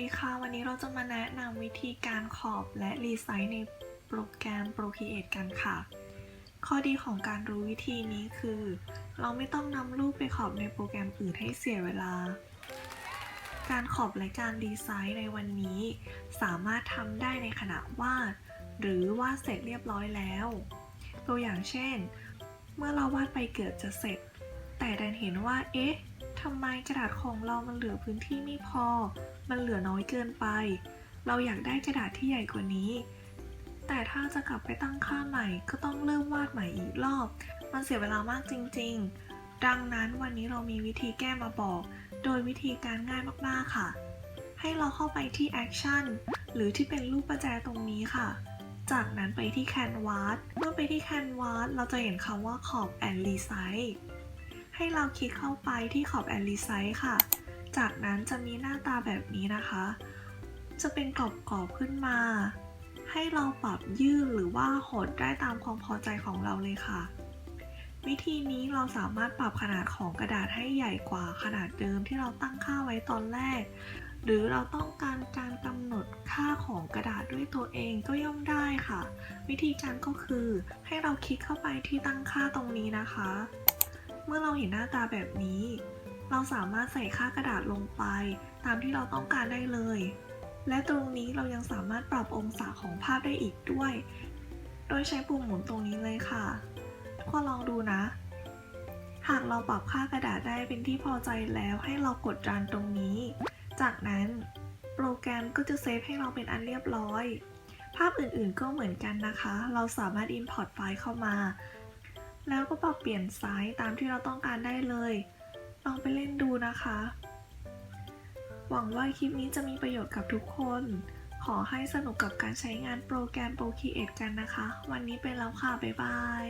วัสดีค่ะวันนี้เราจะมาแนะนำวิธีการขอบและรีไซส์ในโปรแกรม Procreate กันค่ะ ข้อดีของการรู้วิธีนี้คือ เราไม่ต้องนำรูปไปขอบในโปรแกรมอื่นให้เสียเวลา การขอบและการดีไซน์ในวันนี้ สามารถทำได้ในขณะวาด หรือวาดเสร็จเรียบร้อยแล้ว ตัวอย่างเช่น เมื่อเราวาดไปเกือบจะเสร็จ แต่ดันเห็นว่าเอ๊ะ ทำไมกระดาษของเรามันเหลือพื้นที่ไม่พอ มันเหลือน้อยเกินไป เราอยากได้กระดาษที่ใหญ่กว่านี้ แต่ถ้าจะกลับไปตั้งค่าใหม่ก็ต้องเริ่มวาดใหม่อีกรอบ มันเสียเวลามากจริง ๆ ดังนั้นวันนี้เรามีวิธีแก้มาบอก โดยวิธีการง่ายมากๆค่ะ ให้เราเข้าไปที่ Action หรือที่เป็นรูปประแจตรงนี้ค่ะ จากนั้นไปที่ Canvas เมื่อไปที่ Canvas เราจะเห็นคำว่าขอบ and Resize ให้เราคลิกเข้าไปที่ขอบ and Resize ค่ะ จากนั้นจะมีหน้าตาแบบนี้นะคะ จะเป็นกรอบๆขึ้นมา ให้เราปรับยืดหรือว่าหดได้ตามความพอใจของเราเลยค่ะ วิธีนี้เราสามารถปรับขนาดของกระดาษให้ใหญ่กว่าขนาดเดิมที่เราตั้งค่าไว้ตอนแรก หรือเราต้องการการกำหนดค่าของกระดาษด้วยตัวเองก็ย่อมได้ค่ะ วิธีการก็คือให้เราคลิกเข้าไปที่ตั้งค่าตรงนี้นะคะ มื่อเราเห็นหน้าตาแบบนี้ เราสามารถใส่ค่ากระดาษลงไป ตามที่เราต้องการได้เลย และตรงนี้เรายังสามารถปรับองศาของภาพได้อีกด้วย โดยใช้ปุ่มหมุนตรงนี้เลยค่ะ ก็ลองดูนะ หากเราปรับค่ากระดาษได้เป็นที่พอใจแล้วให้เรากดรันตรงนี้ จากนั้นโปรแกรมก็จะเซฟให้เราเป็นอันเรียบร้อย ภาพอื่นๆก็เหมือนกันนะคะ เราสามารถ Import ไฟล์เข้ามา แล้วก็ปรับเปลี่ยนไซส์ตามที่เราต้องการได้เลย ลองไปเล่นดูนะคะ หวังว่าคลิปนี้จะมีประโยชน์กับทุกคน ขอให้สนุกกับการใช้งานโปรแกรม Procreate กันนะคะ วันนี้ไปแล้วค่ะ บ๊ายบาย